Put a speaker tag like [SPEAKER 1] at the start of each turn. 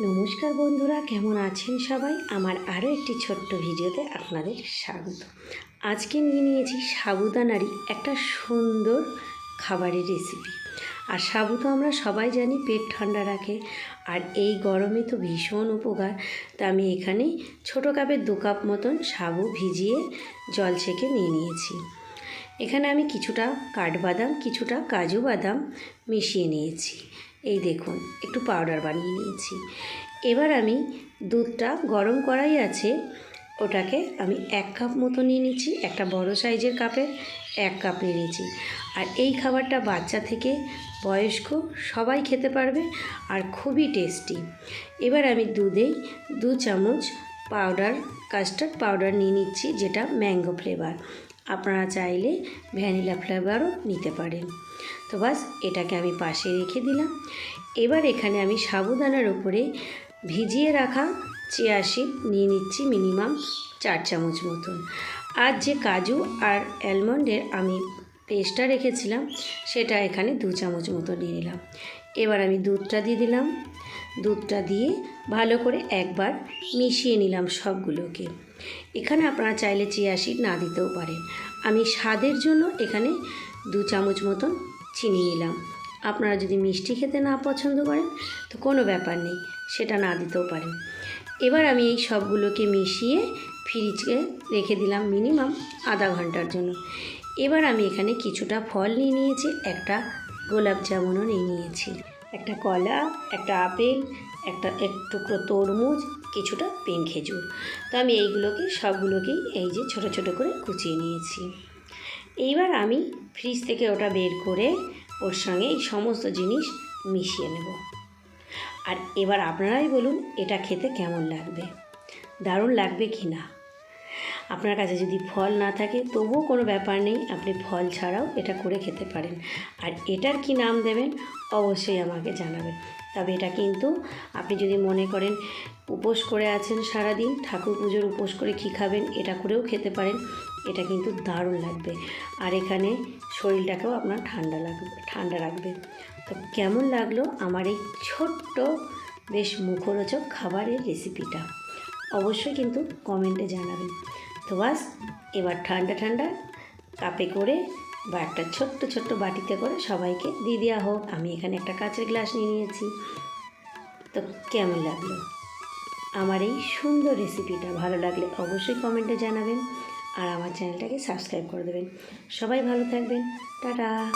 [SPEAKER 1] নমস্কার বন্ধুরা, কেমন আছেন সবাই? আমার আরও একটি ছোট্ট ভিডিওতে আপনাদের স্বাগত। আজকে নিয়ে নিয়েছি সাবুদানারই একটা সুন্দর খাবারের রেসিপি আর সাবু তো আমরা সবাই জানি, পেট ঠান্ডা রাখে। আর এই গরমে তো ভীষণ উপকার। তা আমি এখানে ছোটো কাপের দু কাপ মতন সাবু ভিজিয়ে জল ছেঁকে নিয়ে নিয়েছি। এখানে আমি কিছুটা কাঠবাদাম, কিছুটা কাজু বাদাম মিশিয়ে নিয়েছি। এই দেখুন, একটু পাউডার বানিয়ে নিয়েছি। এবার আমি দুধটা গরম করাই আছে, ওটাকে আমি এক কাপ মতো নিয়ে নিচ্ছি, একটা বড় সাইজের কাপে এক কাপ নিয়ে নিয়েছি আর এই খাবারটা বাচ্চা থেকে বয়স্ক সবাই খেতে পারবে আর খুবই টেস্টি এবার আমি দুধেই দু চামচ পাউডার কাস্টার্ড পাউডার নিয়ে নিচ্ছি, যেটা ম্যাঙ্গো ফ্লেভার আপনারা চাইলে ভ্যানিলা ফ্লেভারও নিতে পারেন। তো বাস, এটাকে আমি পাশে রেখে দিলাম। এবার এখানে আমি সাবুদানার উপরে ভিজিয়ে রাখা চিয়া সিড নিয়ে নিচ্ছি মিনিমাম চার চামচ মতন। আর যে কাজু আর অ্যালমন্ডের আমি পেস্টটা রেখেছিলাম, সেটা এখানে দু চামচ মতো নিয়ে নিলাম। এবার আমি দুধটা দিয়ে দিলাম। দুধটা দিয়ে ভালো করে একবার মিশিয়ে নিলাম সবগুলোকে। এখানে আপনারা চাইলে চিয়া সিড না দিতেও পারেন। আমি স্বাদের জন্য এখানে দু চামচ মতন চিনি নিলাম। আপনারা যদি মিষ্টি খেতে না পছন্দ করেন, তো কোনো ব্যাপার নেই, সেটা না দিতেও পারেন। এবার আমি এই সবগুলোকে মিশিয়ে ফ্রিজে রেখে দিলাম মিনিমাম আধা ঘণ্টার জন্য। এবার আমি এখানে কিছুটা ফল নিয়ে নিয়েছি, একটা গোলাপ জামুনও নিয়ে নিয়েছি। একটা কলা, একটা আপেল, একটা এক টুকরো তরমুজ, কিছুটা পেন খেজুর। তো আমি এইগুলোকে, সবগুলোকেই এই যে ছোট ছোট করে কুচিয়ে নিয়েছি। এইবার আমি ফ্রিজ থেকে ওটা বের করে ওর সঙ্গে এই সমস্ত জিনিস মিশিয়ে নেব। আর এবার আপনারাই বলুন, এটা খেতে কেমন লাগবে? দারুণ লাগবে কি না? আপনার কাছে যদি ফল না থাকে, তবুও কোনো ব্যাপার নেই, আপনি ফল ছাড়াও এটা করে খেতে পারেন। আর এটার কি নাম দেবেন, অবশ্যই আমাকে জানাবেন। তবে এটা কিন্তু আপনি যদি মনে করেন, উপোস করে আছেন সারাদিন, ঠাকুর পুজোর উপোস করে কী খাবেন, এটা করেও খেতে পারেন, এটা কিন্তু দারুণ লাগবে। আর এখানে শরীরটাকেও আপনার ঠান্ডা লাগবে, ঠান্ডা রাখবে। তো কেমন লাগল আমার এই ছোট্ট, বেশ মুখরোচক খাবারের রেসিপিটা অবশ্যই কিন্তু কমেন্টে জানাবেন। তো বাস, এবার ঠান্ডা ঠান্ডা কাপে করে বা একটা ছোট্ট ছোট্ট বাটিতে করে সবাইকে দিয়ে দেওয়া হোক। আমি এখানে একটা কাঁচের গ্লাস নিয়ে নিয়েছি। তো কেমন লাগল? আমার এই সুন্দর রেসিপিটা ভালো লাগলে অবশ্যই কমেন্টে জানাবেন। আর আমার চ্যানেলটাকে সাবস্ক্রাইব করে দেবেন। সবাই ভালো থাকবেন। টাটা!